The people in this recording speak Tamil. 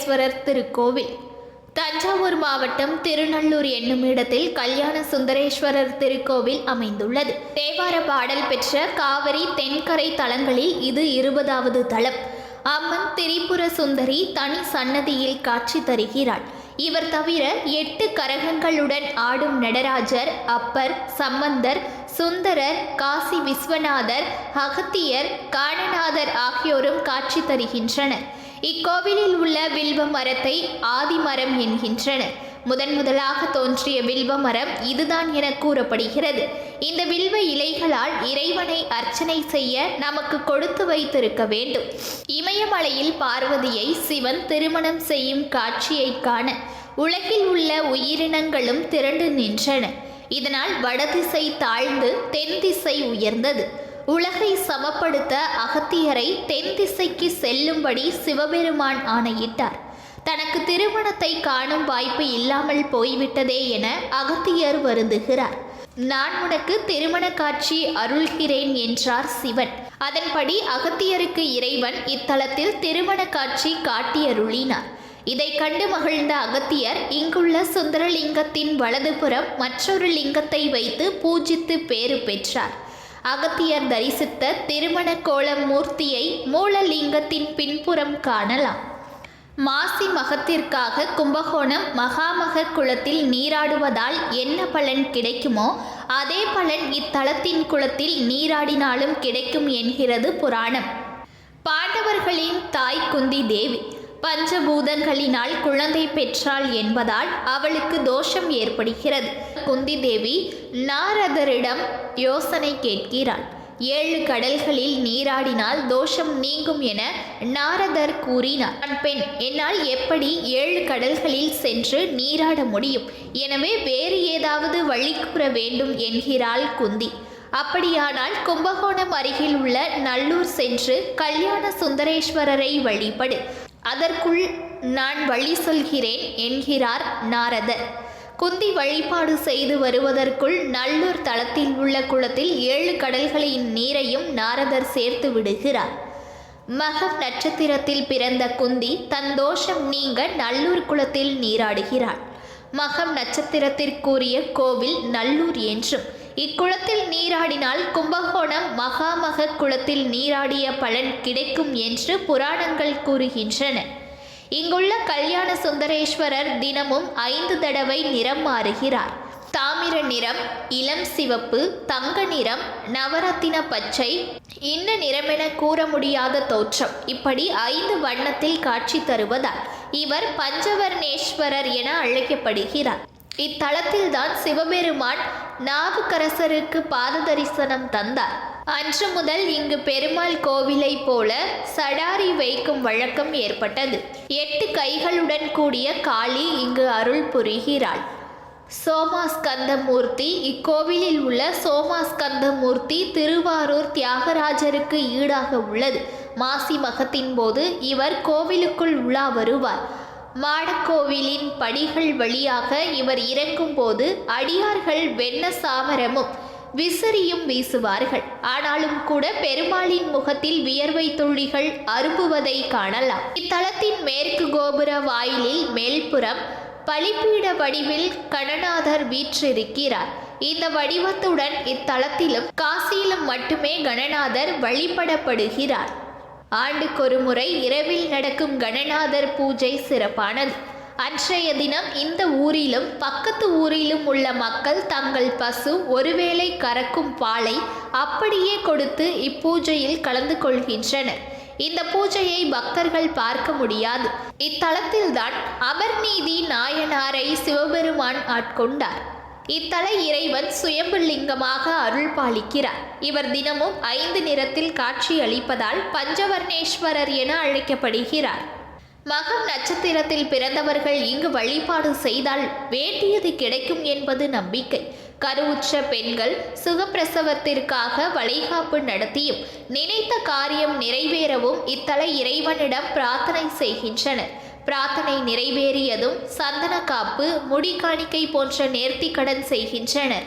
திருக்கோவில். தஞ்சாவூர் மாவட்டம் திருநள்ளூர் என்னும் இடத்தில் கல்யாண சுந்தரேஸ்வரர் திருக்கோவில் அமைந்துள்ளது. தேவார பாடல் பெற்ற காவிரி தென்கரை தலங்களில் இது இருபதாவது தலம். அம்மன் திரிபுர சுந்தரி தனி சன்னதியில் காட்சி தருகிறாள். இவர் தவிர எட்டு கரகங்களுடன் ஆடும் நடராஜர் அப்பர் சம்பந்தர் சுந்தரர் காசி விஸ்வநாதர் அகத்தியர் காணநாதர் ஆகியோரும் காட்சி தருகின்றனர். இக்கோவிலில் உள்ள வில்வ மரத்தை ஆதிமரம் என்கின்றனர் முதன் முதலாக தோன்றிய வில்வ மரம் இதுதான் என கூறப்படுகிறது. இந்த வில்வ இலைகளால் இறைவனை அர்ச்சனை செய்ய நமக்கு கொடுத்து வைத்திருக்க வேண்டும். இமயமலையில் பார்வதியை சிவன் திருமணம் செய்யும் காட்சியை காண உலகில் உள்ள உயிரினங்களும் திரண்டு நின்றன. இதனால் வடதிசை தாழ்ந்து தென் திசை உயர்ந்தது. உலகை சமப்படுத்த அகத்தியரை தென் திசைக்கு செல்லும்படி சிவபெருமான் ஆணையிட்டார். தனக்கு திருமணத்தை காணும் வாய்ப்பு இல்லாமல் போய்விட்டதே என அகத்தியர் வருந்துகிறார். நான் உனக்கு திருமண காட்சி அருள்கிறேன் என்றார் சிவன். அதன்படி அகத்தியருக்கு இறைவன் இத்தலத்தில் திருமண காட்சி காட்டியருளினார். இதை கண்டு மகிழ்ந்த அகத்தியர் இங்குள்ள சுந்தரலிங்கத்தின் வலதுபுறம் மற்றொரு லிங்கத்தை வைத்து பூஜித்து பேறு பெற்றார். அகத்தியர் தரிசித்த திருமண கோலம் மூர்த்தியை மூலலிங்கத்தின் பின்புறம் காணலாம். மாசி மகத்திற்காக கும்பகோணம் மகாமகர் குளத்தில் நீராடுவதால் என்ன பலன் கிடைக்குமோ அதே பலன் இத்தலத்தின் குளத்தில் நீராடினாலும் கிடைக்கும் என்கிறது புராணம். பாண்டவர்களின் தாய் குந்தி தேவி பஞ்சபூதங்களினால் குழந்தை பெற்றாள் என்பதால் அவளுக்கு தோஷம் ஏற்படுகிறது. குந்தி தேவி நாரதரிடம் யோசனை கேட்கிறாள். ஏழு கடல்களில் நீராடினால் தோஷம் நீங்கும் என நாரதர் கூறினார். பெண் என்னால் எப்படி ஏழு கடல்களில் சென்று நீராட முடியும்? எனவே வேறு ஏதாவது வழி கூற வேண்டும் என்கிறாள் குந்தி. அப்படியானால் கும்பகோணம் அருகில் உள்ள நல்லூர் சென்று கல்யாண சுந்தரேஸ்வரரை வழிபடு. அதற்குள் நான் வழி சொல்கிறேன் என்கிறார் நாரதர். குந்தி வழிபாடு செய்து வருவதற்குள் நல்லூர் தளத்தில் உள்ள குளத்தில் ஏழு கடல்களின் நீரையும் நாரதர் சேர்த்து விடுகிறார். மகம் நட்சத்திரத்தில் பிறந்த குந்தி தன் தோஷம் நீங்க நல்லூர் குளத்தில் நீராடுகிறாள். மகம் நட்சத்திரத்திற்குரிய கோவில் நல்லூர் என்றும் இக்குளத்தில் நீராடினால் கும்பகோணம் மகாமக குளத்தில் நீராடிய பலன் கிடைக்கும் என்று புராணங்கள் கூறுகின்றன. இங்குள்ள கல்யாண சுந்தரேஸ்வரர் தினமும் ஐந்து தடவை நிறம் மாறுகிறார். தாமிர நிறம் இளம் சிவப்பு தங்க நிறம் நவரத்தின பச்சை. இன்ன நிறமென கூற முடியாத தோற்றம். இப்படி ஐந்து வண்ணத்தில் காட்சி தருவதால் இவர் பஞ்சவர்ணேஸ்வரர் என அழைக்கப்படுகிறார். இத்தலத்தில்தான் சிவபெருமான் நாவுக்கரசருக்கு பாத தரிசனம் தந்தார். அன்று முதல் இங்கு பெருமாள் கோவிலை போல சடாரி வைக்கும் வழக்கம் ஏற்பட்டது. எட்டு கைகளுடன் கூடிய காளி இங்கு அருள் புரிகிறாள். சோமாஸ்கந்தமூர்த்தி இக்கோவிலில் உள்ள சோமாஸ்கந்தமூர்த்தி திருவாரூர் தியாகராஜருக்கு ஈடாக உள்ளது. மாசி மகத்தின் போது இவர் கோவிலுக்குள் உலா வருவார். மாடக்கோவிலின் படிகள் வழியாக இவர் இறங்கும்போது அடியார்கள் வெண்ண சாமரமும் விசிறியும் வீசுவார்கள். ஆனாலும் கூட பெருமாளின் முகத்தில் வியர்வை துளிகள் அரும்புவதை காணலாம். இத்தலத்தின் மேற்கு கோபுர வாயிலில் மேல்புறம் பலிப்பீட வடிவில் கணநாதர் வீற்றிருக்கிறார். இந்த வடிவத்துடன் இத்தலத்திலும் காசியிலும் மட்டுமே கணநாதர் வழிபடப்படுகிறார். ஆண்டுக்கொரு முறை இரவில் நடக்கும் கணநாதர் பூஜை சிறப்பானது. அன்றைய தினம் இந்த ஊரிலும் பக்கத்து ஊரிலும் உள்ள மக்கள் தங்கள் பசு ஒருவேளை கறக்கும் பாலை அப்படியே கொடுத்து இப்பூஜையில் கலந்து கொள்கின்றனர். இந்த பூஜையை பக்தர்கள் பார்க்க முடியாது. இத்தலத்தில்தான் அமர்நீதி நாயனாரை சிவபெருமான் ஆட்கொண்டார். இத்தல இறைவன் சுயம்புலிங்கமாக அருள் பாலிக்கிறார் இவர் தினமும் ஐந்து நிறத்தில் காட்சி அளிப்பதால் பஞ்சவர்ணேஸ்வரர் என அழைக்கப்படுகிறார். மகம் நட்சத்திரத்தில் பிறந்தவர்கள் இங்கு வழிபாடு செய்தால் வேண்டியது கிடைக்கும் என்பது நம்பிக்கை. கருவுற்ற பெண்கள் சுகப்பிரசவத்திற்காக வளைகாப்பு நடத்தியும் நினைத்த காரியம் நிறைவேறவும் இத்தல இறைவனிடம் பிரார்த்தனை செய்கின்றனர். பிரார்த்தனை நிறைவேறியதும் சந்தன காப்பு முடி காணிக்கை போன்ற நேர்த்திக்கடன் செய்கின்றனர்.